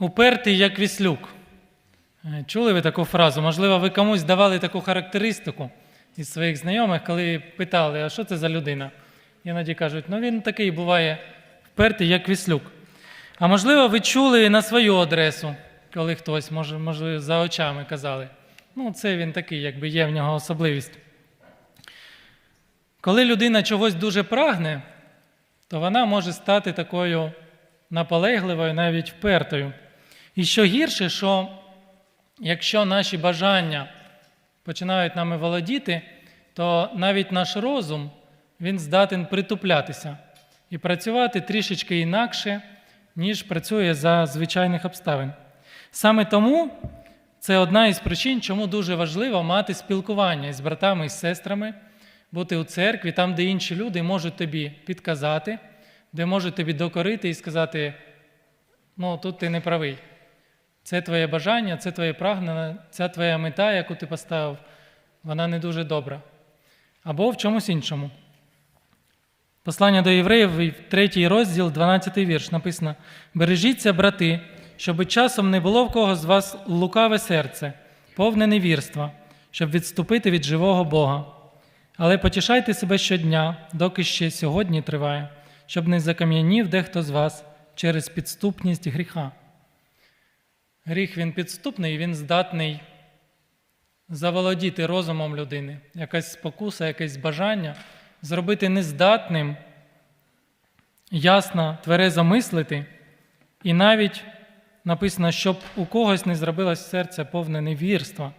Упертий як віслюк. Е, Чули ви таку фразу? Можливо, ви комусь давали таку характеристику із своїх знайомих, коли питали, а що це за людина? Іноді кажуть, ну він такий буває впертий, як віслюк. А можливо, ви чули на свою адресу, коли хтось, може, може, за очами казали. Ну, це він такий, якби є в нього особливість. Коли людина чогось дуже прагне, то вона може стати такою наполегливою, навіть впертою. І що гірше, що якщо наші бажання починають нами володіти, то навіть наш розум він здатен притуплятися і працювати трішечки інакше, ніж працює за звичайних обставин. Саме тому це одна із причин, чому дуже важливо мати спілкування з братами і сестрами, бути у церкві, там, де інші люди можуть тобі підказати, де можуть тобі докорити і сказати: ну, тут ти не правий. Це твоє бажання, це твоє прагнення, ця твоя мета, яку ти поставив, вона не дуже добра. Або в чомусь іншому. Послання до євреїв, 3 розділ, 12 вірш, написано: Бережіться, брати, щоби часом не було в кого з вас лукаве серце, повне невірства, щоб відступити від живого Бога. Але потішайте себе щодня, доки ще сьогодні триває, щоб не закам'янів дехто з вас через підступність гріха. Гріх він підступний, він здатний заволодіти розумом людини, якась спокуса, якесь бажання, зробити нездатним, ясно, тверезо мислити, і навіть написано, щоб у когось не зробилось серце повне невірства,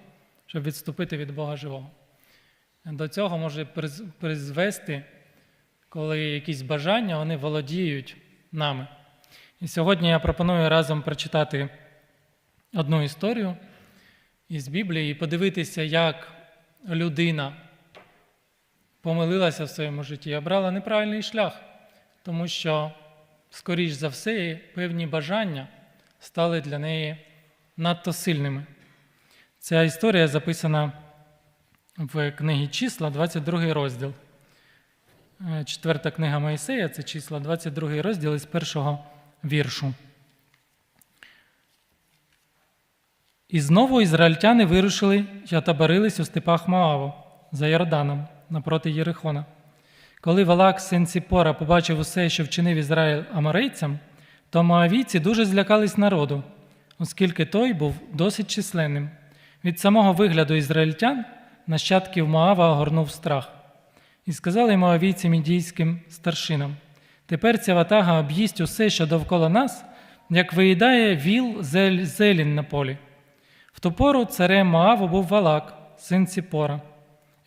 щоб відступити від Бога живого. До цього може призвести, коли якісь бажання вони володіють нами. І сьогодні я пропоную разом прочитати одну історію із Біблії і подивитися, як людина помилилася в своєму житті, обрала неправильний шлях, тому що, скоріш за все, певні бажання стали для неї надто сильними. Ця історія записана в книгі числа, 22 розділ. Е, Четверта книга Моїсея це числа, 22 розділ із першого віршу. І знову ізраїльтяни вирушили й отаборились у степах Моаву за Йорданом напроти Єрихона. Коли Валак, син Ціпора, побачив усе, що вчинив Ізраїль аморейцям, то моавійці дуже злякались народу, оскільки той був досить численним. Від самого вигляду ізраїльтян нащадків Моава огорнув страх. І сказали моавійці мідійським старшинам: тепер ця ватага об'їсть усе, що довкола нас, як виїдає віл зель- зелінь на полі. В ту пору царем Моаву був Валак, син Ціпора.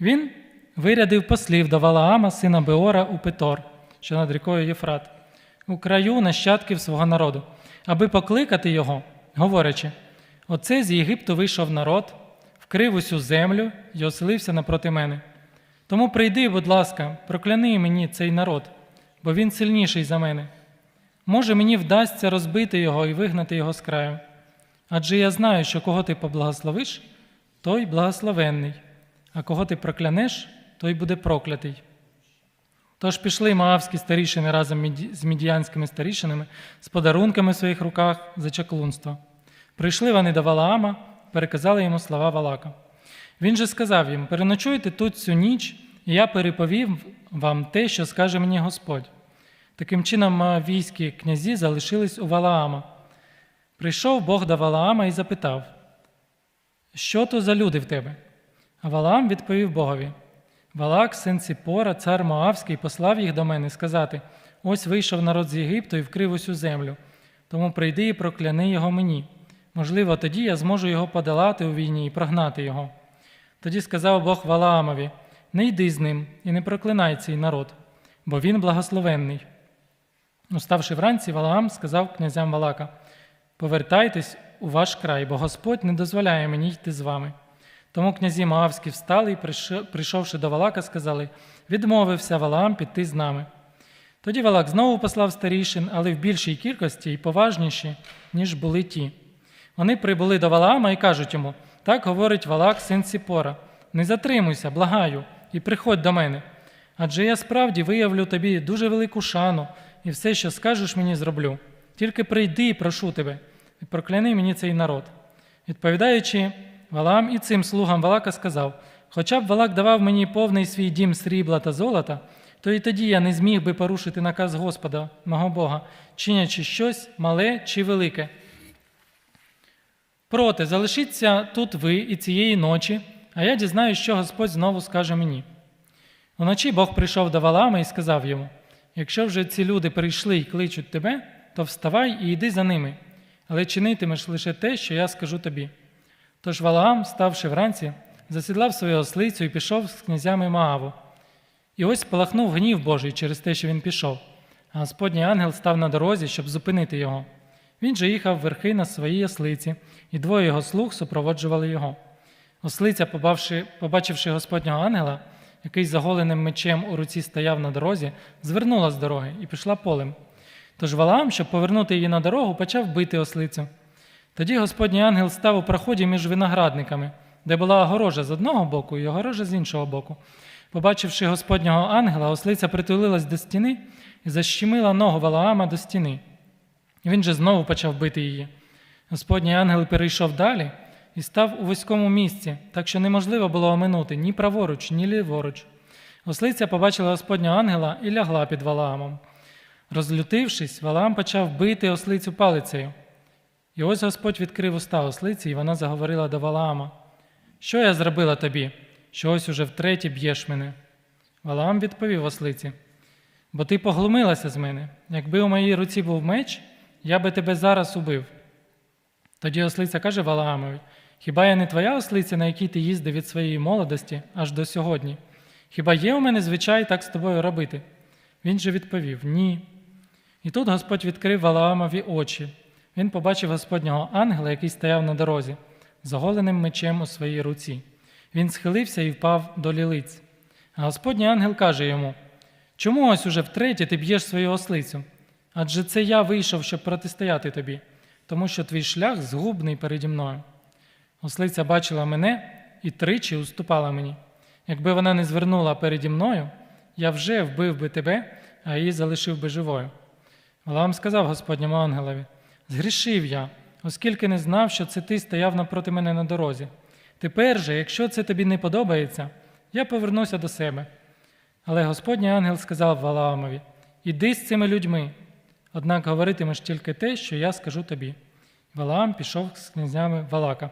Він вирядив послів до Валаама, сина Беора, у Петор, що над рікою Єфрат, у краю нащадків свого народу, аби покликати його, говорячи: Оце з Єгипту вийшов народ, вкрив усю землю і оселився напроти мене. Тому прийди, будь ласка, прокляни мені цей народ, бо він сильніший за мене. Може, мені вдасться розбити його і вигнати його з краю. Адже я знаю, що кого ти поблагословиш, той благословенний, а кого ти проклянеш, той буде проклятий. Тож пішли маавські старішини разом з мідіянськими старішинами з подарунками в своїх руках за чаклунство. Прийшли вони до Валаама, переказали йому слова Валака. Він же сказав їм: переночуйте тут цю ніч, і я переповім вам те, що скаже мені Господь. Таким чином, маавійські князі залишились у Валаама. Прийшов Бог до Валаама і запитав, що то за люди в тебе? А Валаам відповів Богові: Валак, син Ціпора, цар Моавський, послав їх до мене сказати: ось вийшов народ з Єгипту і вкрив усю землю. Тому прийди і прокляни його мені. Можливо, тоді я зможу його подолати у війні і прогнати його. Тоді сказав Бог Валаамові: Не йди з ним і не проклинай цей народ, бо він благословенний. Уставши вранці, Валаам сказав князям Валака: Повертайтесь у ваш край, бо Господь не дозволяє мені йти з вами. Тому князі Моавські встали і, прийшовши до Валака, сказали: Відмовився Валаам піти з нами. Тоді Валак знову послав старішин, але в більшій кількості і поважніші, ніж були ті. Вони прибули до Валаама і кажуть йому: так говорить Валак, син Сіпора, не затримуйся, благаю, і приходь до мене. Адже я справді виявлю тобі дуже велику шану, і все, що скажеш мені, зроблю. Тільки прийди і прошу тебе, і прокляни мені цей народ. Відповідаючи Валаам і цим слугам Валака сказав: Хоча б Валак давав мені повний свій дім срібла та золота, то і тоді я не зміг би порушити наказ Господа, мого Бога, чинячи щось мале чи велике. Проте залишіться тут ви і цієї ночі, а я дізнаюсь, що Господь знову скаже мені. Уночі Бог прийшов до Валаама і сказав йому: Якщо вже ці люди прийшли і кличуть тебе, то вставай і йди за ними, але чинитимеш лише те, що я скажу тобі. Тож Валаам, ставши вранці, засідлав свою ослицю і пішов з князями Мааву. І ось спалахнув гнів Божий через те, що він пішов, а Господній ангел став на дорозі, щоб зупинити його. Він же їхав верхи на своїй ослиці, і двоє його слуг супроводжували його. Ослиця, побавши, побачивши Господнього ангела, який заголеним мечем у руці стояв на дорозі, звернула з дороги і пішла полем. Тож Валаам, щоб повернути її на дорогу, почав бити ослицю. Тоді Господній ангел став у проході між виноградниками, де була огорожа з одного боку і огорожа з іншого боку. Побачивши Господнього ангела, ослиця притулилась до стіни і защемила ногу Валаама до стіни. Він же знову почав бити її. Господній ангел перейшов далі і став у вузькому місці, так що неможливо було оминути ні праворуч, ні ліворуч. Ослиця побачила Господнього ангела і лягла під Валаамом. Розлютившись, Валаам почав бити ослицю палицею. І ось Господь відкрив уста ослиці, і вона заговорила до Валаама: Що я зробила тобі, що ось уже втретє б'єш мене? Валаам відповів ослиці: Бо ти поглумилася з мене. Якби у моїй руці був меч, я би тебе зараз убив. Тоді ослиця каже Валаамові: Хіба я не твоя ослиця, на якій ти їздив від своєї молодості аж до сьогодні? Хіба є у мене звичай так з тобою робити? Він же відповів: Ні. І тут Господь відкрив Валаамові очі. Він побачив Господнього ангела, який стояв на дорозі, з оголеним мечем у своїй руці. Він схилився і впав до лілиць. А Господній ангел каже йому: Чому ось уже втретє ти б'єш свою ослицю? Адже це я вийшов, щоб протистояти тобі, тому що твій шлях згубний переді мною. Ослиця бачила мене і тричі уступала мені. Якби вона не звернула переді мною, я вже вбив би тебе, а її залишив би живою. Валаам сказав Господньому ангелові: Згрішив я, оскільки не знав, що це ти стояв напроти мене на дорозі. Тепер же, якщо це тобі не подобається, я повернуся до себе. Але Господній ангел сказав Валаамові: Іди з цими людьми, однак говоритимеш тільки те, що я скажу тобі. Валаам пішов з князями Валака.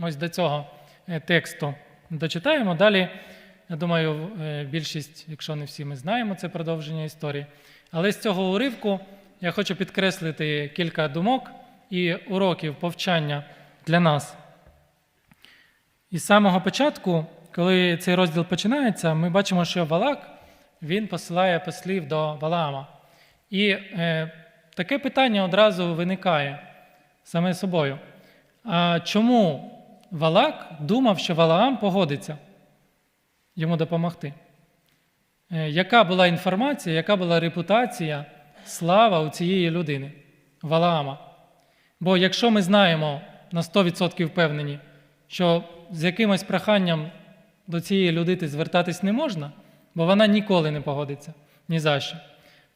Ось до цього е, тексту дочитаємо. Далі, я думаю, е, більшість, якщо не всі, ми знаємо це продовження історії. Але з цього уривку я хочу підкреслити кілька думок і уроків повчання для нас. І з самого початку, коли цей розділ починається, ми бачимо, що Валак він посилає послів до Валаама. І е, таке питання одразу виникає саме собою. А чому Валак думав, що Валаам погодиться йому допомогти? Е, яка була інформація, яка була репутація, слава у цієї людини, Валаама? Бо якщо ми знаємо на 100% впевнені, що з якимось проханням до цієї людини звертатись не можна, бо вона ніколи не погодиться ні за що,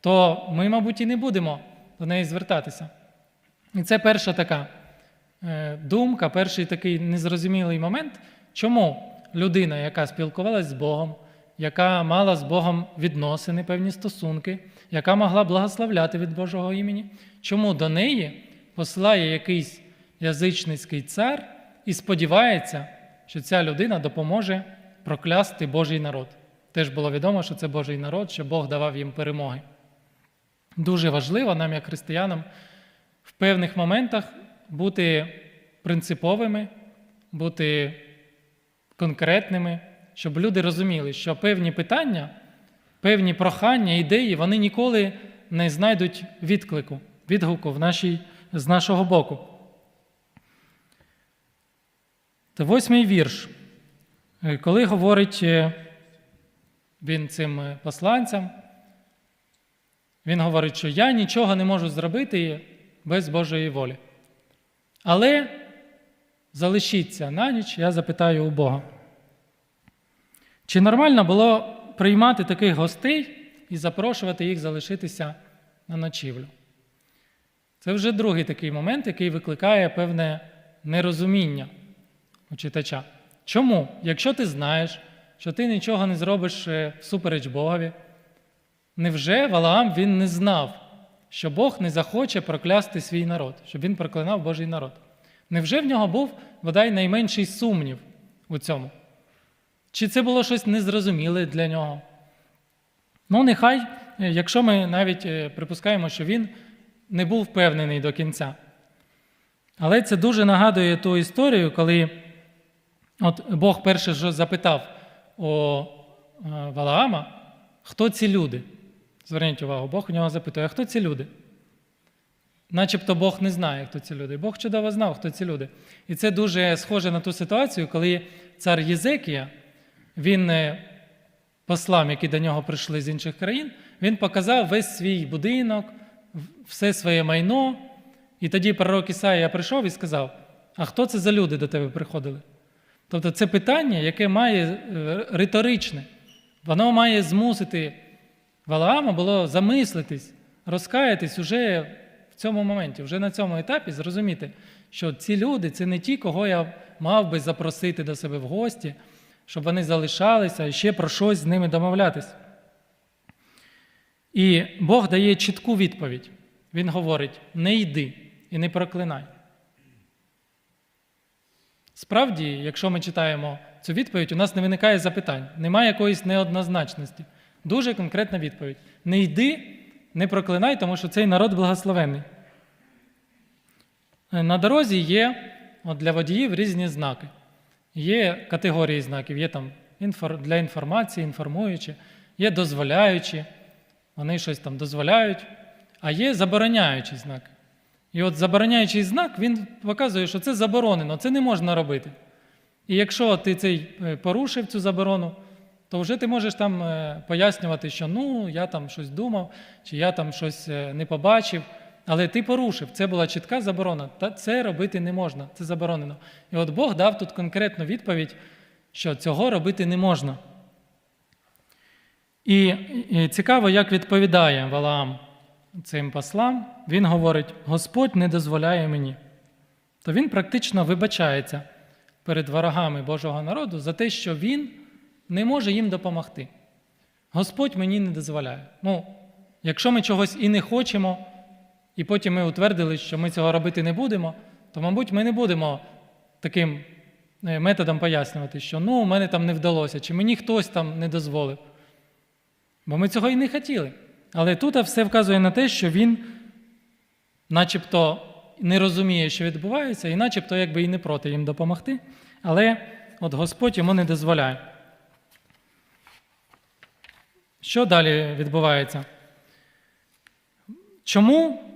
то ми, мабуть, і не будемо до неї звертатися. І це перша така е, думка, перший такий незрозумілий момент, чому людина, яка спілкувалася з Богом, яка мала з Богом відносини, певні стосунки, яка могла благословляти від Божого імені, чому до неї посилає якийсь язичницький цар і сподівається, що ця людина допоможе проклясти Божий народ. Теж було відомо, що це Божий народ, що Бог давав їм перемоги. Дуже важливо нам, як християнам, в певних моментах бути принциповими, бути конкретними, щоб люди розуміли, що певні питання, певні прохання, ідеї, вони ніколи не знайдуть відклику, відгуку в нашій, з нашого боку. Та восьмий вірш. Е, Коли говорить е, він цим е, посланцям, він говорить, що я нічого не можу зробити без Божої волі. Але залишіться на ніч, я запитаю у Бога. Чи нормально було приймати таких гостей і запрошувати їх залишитися на ночівлю? Це вже другий такий момент, який викликає певне нерозуміння у читача. Чому? Якщо ти знаєш, що ти нічого не зробиш е, всупереч Богові, невже Валаам він не знав, що Бог не захоче проклясти свій народ, щоб він проклинав Божий народ? Невже в нього був бодай найменший сумнів у цьому? Чи це було щось незрозуміле для нього? Ну, нехай, е, якщо ми навіть е, припускаємо, що він не був впевнений до кінця. Але це дуже нагадує ту історію, коли от Бог перше запитав у е, Валаама, хто ці люди? Зверніть увагу, Бог у нього запитує, а хто ці люди? Начебто Бог не знає, хто ці люди. Бог чудово знав, хто ці люди. І це дуже схоже на ту ситуацію, коли цар Єзекія, він послам, які до нього прийшли з інших країн, він показав весь свій будинок, все своє майно. І тоді пророк Ісаїя прийшов і сказав: А хто це за люди до тебе приходили? Тобто це питання, яке має е, риторичне, воно має змусити Валаама було замислитись, розкаятись уже в цьому моменті, вже на цьому етапі, зрозуміти, що ці люди це не ті, кого я мав би запросити до себе в гості, щоб вони залишалися і ще про щось з ними домовлятись. І Бог дає чітку відповідь. Він говорить: не йди і не проклинай. Справді, якщо ми читаємо цю відповідь, у нас не виникає запитань, немає якоїсь неоднозначності. Дуже конкретна відповідь: не йди, не проклинай, тому що цей народ благословений. На дорозі є от для водіїв різні знаки. Є категорії знаків, є там для інформації, інформуючі, є дозволяючі, вони щось там дозволяють, а є забороняючі знаки. І от забороняючий знак він показує, що це заборонено, це не можна робити. І якщо ти цей е, порушив цю заборону, то вже ти можеш там е, пояснювати, що ну, я там щось думав, чи я там щось е, не побачив, але ти порушив. Це була чітка заборона. Та це робити не можна, це заборонено. І от Бог дав тут конкретну відповідь, що цього робити не можна. І, цікаво, як відповідає Валаам цим послам. Він говорить: Господь не дозволяє мені. То він практично вибачається перед ворогами Божого народу за те, що він не може їм допомогти. Господь мені не дозволяє. Ну, якщо ми чогось і не хочемо, і потім ми утвердили, що ми цього робити не будемо, то, мабуть, ми не будемо таким е, методом пояснювати, що ну, у мене там не вдалося, чи мені хтось там не дозволив. Бо ми цього і не хотіли. Але тут все вказує на те, що він начебто не розуміє, що відбувається, і начебто якби і не проти їм допомогти. Але от Господь йому не дозволяє. Що далі відбувається? Чому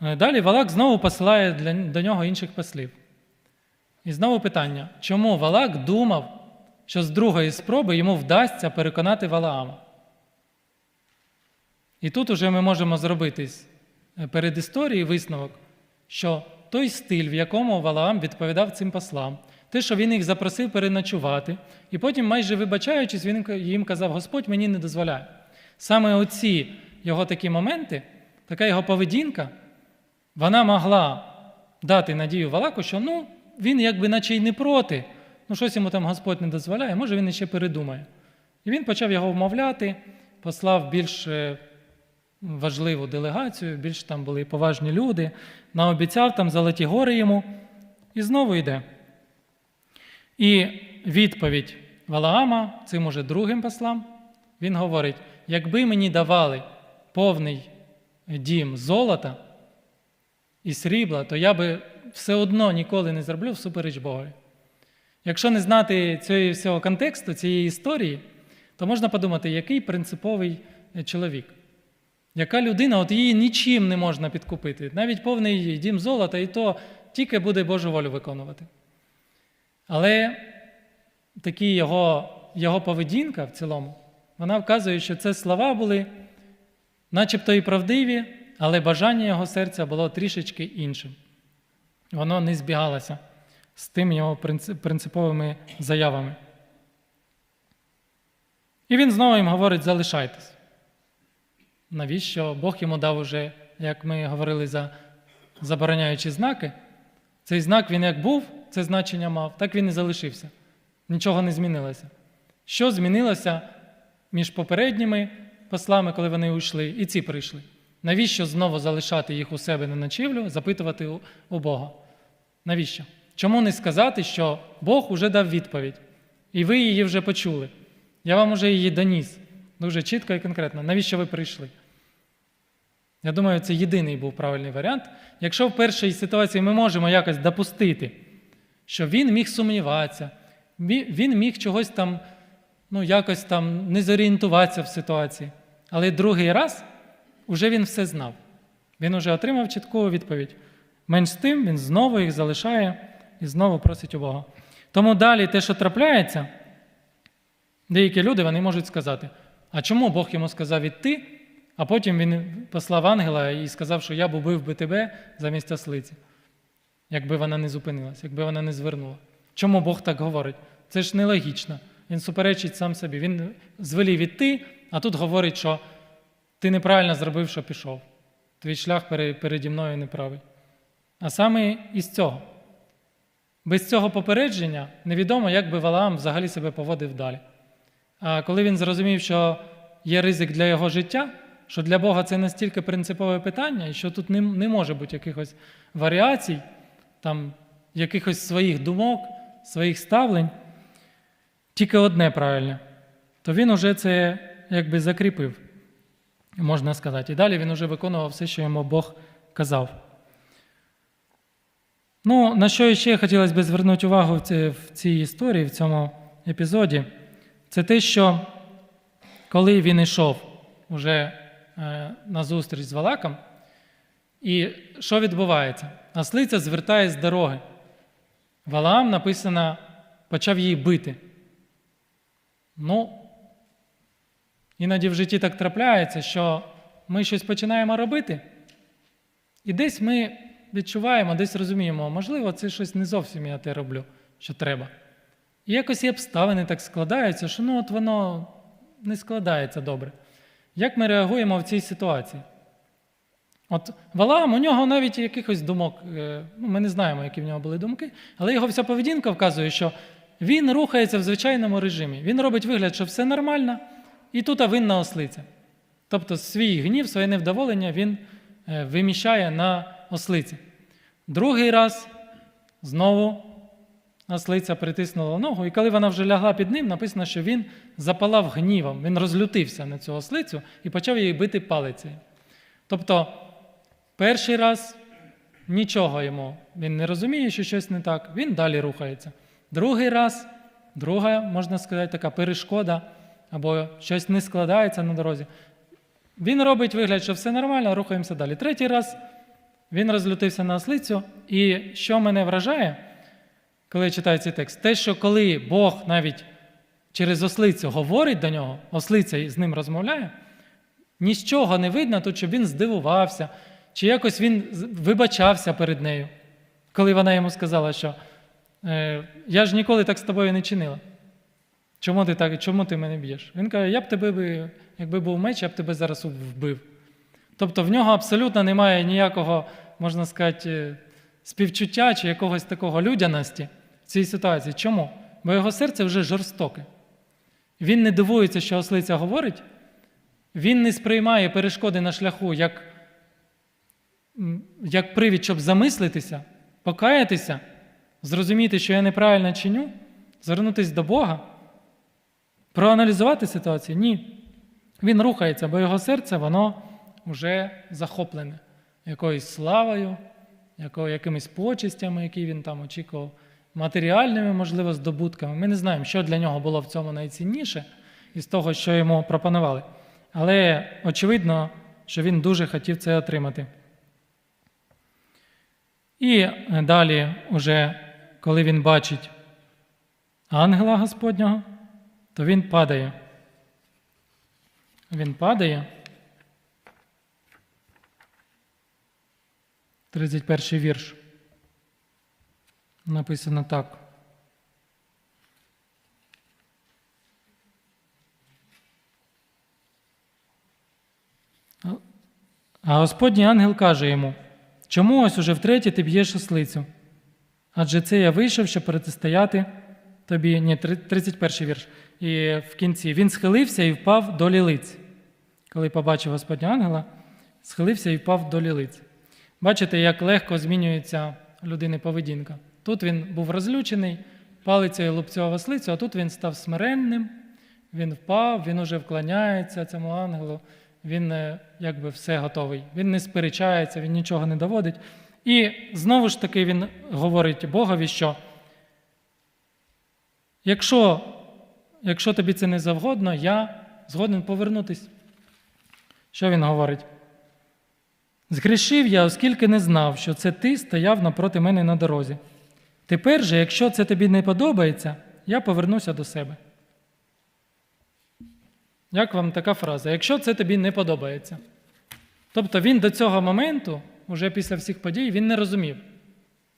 далі Валак знову посилає для, до нього інших послів? І знову питання: чому Валак думав, що з другої спроби йому вдасться переконати Валаама? І тут уже ми можемо зробити е, перед історією висновок, що той стиль, в якому Валаам відповідав цим послам, те, що він їх запросив переночувати, і потім, майже вибачаючись, він їм казав: Господь мені не дозволяє. Саме оці його такі моменти, така його поведінка, вона могла дати надію Валаку, що ну, він якби наче й не проти, ну щось йому там Господь не дозволяє, може він іще передумає. І він почав його вмовляти, послав більш е, важливу делегацію, більш там були поважні люди, наобіцяв там золоті гори йому, і знову йде. І відповідь Валаама, цим уже другим послам, він говорить: якби мені давали повний дім золота і срібла, то я би все одно ніколи не зроблю всупереч Богові. Якщо не знати цього всього контексту, цієї історії, то можна подумати, який принциповий чоловік. Яка людина, от її нічим не можна підкупити. Навіть повний дім золота, і то тільки буде Божу волю виконувати. Але такі його, його поведінка в цілому, вона вказує, що це слова були начебто і правдиві, але бажання його серця було трішечки іншим. Воно не збігалося з тим його принциповими заявами. І він знову їм говорить: залишайтесь. Навіщо Бог йому дав уже, як ми говорили за забороняючи знаки, цей знак він як був, це значення мав, так він і залишився. Нічого не змінилося. Що змінилося між попередніми послами, коли вони уйшли, і ці прийшли? Навіщо знову залишати їх у себе на ночівлю, запитувати у- Бога? Навіщо? Чому не сказати, що Бог уже дав відповідь, і ви її вже почули? Я вам уже її доніс дуже чітко і конкретно. Навіщо ви прийшли? Я думаю, це єдиний був правильний варіант. Якщо в першій ситуації ми можемо якось допустити, що він міг сумніватися, він міг чогось там, ну, якось там не зорієнтуватися в ситуації. Але другий раз уже він все знав. Він уже отримав чітку відповідь. Менш з тим, він знову їх залишає і знову просить у Бога. Тому далі те, що трапляється, деякі люди вони можуть сказати: а чому Бог йому сказав іти, а потім він послав ангела і сказав, що я б убив би тебе замість ослиці, якби вона не зупинилась, якби вона не звернула. Чому Бог так говорить? Це ж нелогічно. Він суперечить сам собі. Він звелів іти, а тут говорить, що ти неправильно зробив, що пішов. Твій шлях переді мною неправий. А саме із цього. Без цього попередження невідомо, як би Валаам взагалі себе поводив далі. А коли він зрозумів, що є ризик для його життя, що для Бога це настільки принципове питання, і що тут не, не може бути якихось варіацій, там, якихось своїх думок, своїх ставлень, тільки одне правильне, то він уже це якби закріпив, можна сказати. І далі він уже виконував все, що йому Бог казав. Ну, на що ще хотілося б звернути увагу в цій, історії, в цьому епізоді, це те, що коли він йшов уже е, на зустріч з Валаком, і що відбувається? Ослиця звертає з дороги. Валаам написано, почав її бити. Ну, іноді в житті так трапляється, що ми щось починаємо робити, і десь ми відчуваємо, десь розуміємо, можливо, це щось не зовсім я те роблю, що треба. І якось і обставини так складаються, що ну от воно не складається добре. Як ми реагуємо в цій ситуації? От Валаам, у нього навіть якихось думок, е, ну, ми не знаємо, які в нього були думки, але його вся поведінка вказує, що він рухається в звичайному режимі. Він робить вигляд, що все нормально, і тут винна ослиця. Тобто свій гнів, своє невдоволення він е, виміщає на ослиці. Другий раз знову ослиця притиснула ногу, і коли вона вже лягла під ним, написано, що він запалав гнівом, він розлютився на цю ослицю і почав її бити палицею. Тобто, перший раз нічого йому, він не розуміє, що щось не так, він далі рухається. Другий раз, друга, можна сказати, така перешкода, або щось не складається на дорозі. Він робить вигляд, що все нормально, рухаємося далі. Третій раз він розлютився на ослицю. І що мене вражає, коли я читаю цей текст, те, що коли Бог навіть через ослицю говорить до нього, ослиця з ним розмовляє, ні з чого не видно тут, щоб він здивувався, чи якось він вибачався перед нею, коли вона йому сказала, що е, я ж ніколи так з тобою не чинила. Чому ти так, чому ти мене б'єш? Він каже, я б тебе, якби був меч, я б тебе зараз вбив. Тобто в нього абсолютно немає ніякого, можна сказати, е, співчуття чи якогось такого людяності в цій ситуації. Чому? Бо його серце вже жорстоке. Він не дивується, що ослиця говорить, він не сприймає перешкоди на шляху як, як привід, щоб замислитися, покаятися, зрозуміти, що я неправильно чиню, звернутися до Бога, проаналізувати ситуацію. Ні. Він рухається, бо його серце, воно вже захоплене якоюсь славою, якимись почестями, які він там очікував, матеріальними, можливо, здобутками. Ми не знаємо, що для нього було в цьому найцінніше із того, що йому пропонували. Але очевидно, що він дуже хотів це отримати. І е, далі, уже, коли він бачить ангела Господнього, то він падає. Він падає. 31 вірш. Написано так. А Господній ангел каже йому: Чому ось уже втретє ти б'єш ослицю? Адже це я вийшов, щоб протистояти тобі. Ні, три- 31 вірш. І в кінці він схилився і впав до лілиць. Коли побачив Господня ангела, схилився і впав до лілиць. Бачите, як легко змінюється людини поведінка. Тут він був розлючений, палицею лупцював ослицю, а тут він став смиренним, він впав, він уже вклоняється цьому ангелу, він е, якби все готовий. Він не сперечається, він нічого не доводить. І знову ж таки він говорить Богові, що якщо, якщо тобі це не завгодно, я згоден повернутись. Що він говорить? Згрішив я, оскільки не знав, що це ти стояв напроти мене на дорозі. Тепер же, якщо це тобі не подобається, я повернуся до себе. Як вам така фраза? Якщо це тобі не подобається. Тобто він до цього моменту, уже після всіх подій, він не розумів,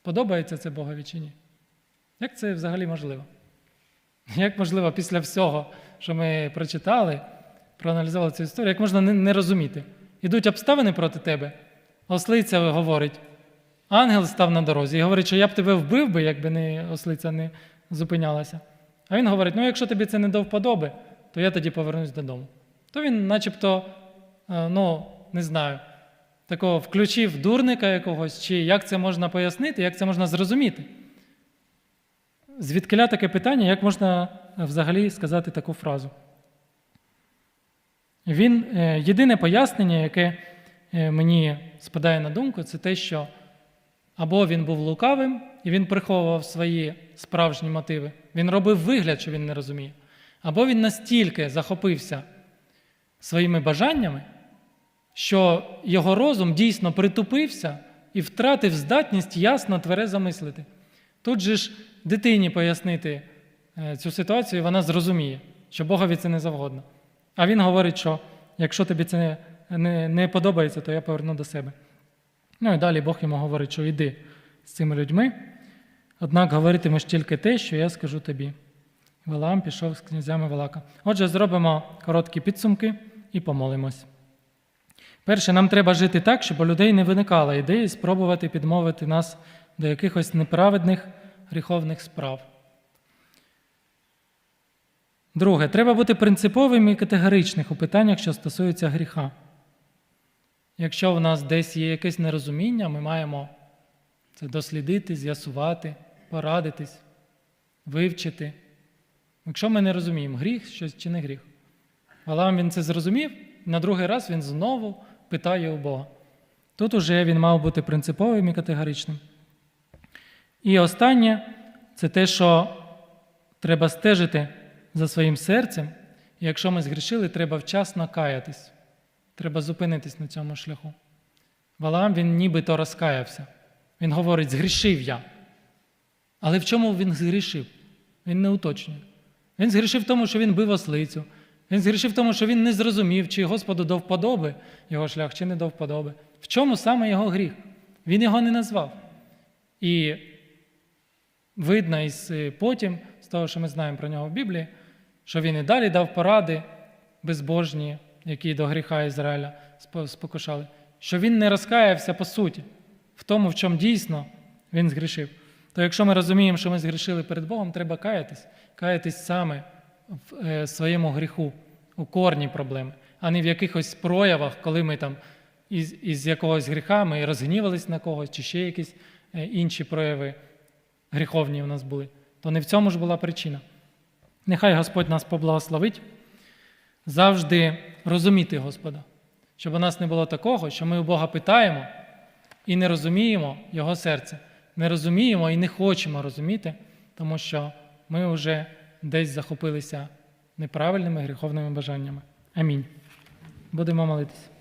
подобається це Богові чи ні. Як це взагалі можливо? Як можливо після всього, що ми прочитали, проаналізували цю історію, як можна не, розуміти? Ідуть обставини проти тебе, ослиця говорить, ангел став на дорозі і говорить, що я б тебе вбив би, якби не ослиця не зупинялася. А він говорить: ну, якщо тобі це не до вподоби, то я тоді повернусь додому. То він, начебто, е, ну, не знаю, такого включив дурника якогось, чи як це можна пояснити, як це можна зрозуміти. Звідкиля таке питання, як можна е, взагалі сказати таку фразу? Він, е, єдине пояснення, яке е, мені спадає на думку, це те, що або він був лукавим і він приховував свої справжні мотиви. Він робив вигляд, що він не розуміє. Або він настільки захопився своїми бажаннями, що його розум дійсно притупився і втратив здатність ясно тверезо мислити. Тут же ж дитині пояснити е, цю ситуацію, вона зрозуміє, що Богові це не завгодно. А він говорить, що якщо тобі це не, не, не подобається, то я поверну до себе. Ну і далі Бог йому говорить, що йди з цими людьми, однак говоритимеш тільки те, що я скажу тобі. Валаам пішов з князями Валака. Отже, зробимо короткі підсумки і помолимось. Перше, нам треба жити так, щоб у людей не виникала ідеї спробувати підмовити нас до якихось неправедних гріховних справ. Друге, треба бути принциповим і категоричним у питаннях, що стосуються гріха. Якщо в нас десь є якесь нерозуміння, ми маємо це дослідити, з'ясувати, порадитись, вивчити. Якщо ми не розуміємо, гріх щось чи не гріх. Валаам він це зрозумів, на другий раз він знову питає у Бога. Тут уже він мав бути принциповим і категоричним. І останнє це те, що треба стежити за своїм серцем, і якщо ми згрішили, треба вчасно каятись. Треба зупинитись на цьому шляху. Валаам він нібито розкаявся. Він говорить, згрішив я. Але в чому він згрішив? Він не уточнює. Він згрішив в тому, що він бив ослицю. Він згрішив в тому, що він не зрозумів, чи Господу до вподоби його шлях, чи не до вподоби. В чому саме його гріх? Він його не назвав. І видно із е, потім, з того, що ми знаємо про нього в Біблії, що він і далі дав поради безбожні, які до гріха Ізраїля спо- спокушали, що він не розкаявся по суті в тому, в чому дійсно він згрішив. То якщо ми розуміємо, що ми згрішили перед Богом, треба каятись, каятись саме в е, своєму гріху, у корні проблеми, а не в якихось проявах, коли ми там із, із якогось гріха ми розгнівались на когось, чи ще якісь е, інші прояви гріховні у нас були. То не в цьому ж була причина. Нехай Господь нас поблагословить завжди розуміти Господа, щоб у нас не було такого, що ми у Бога питаємо і не розуміємо Його серце, не розуміємо і не хочемо розуміти, тому що ми вже десь захопилися неправильними гріховними бажаннями. Амінь. Будемо молитися.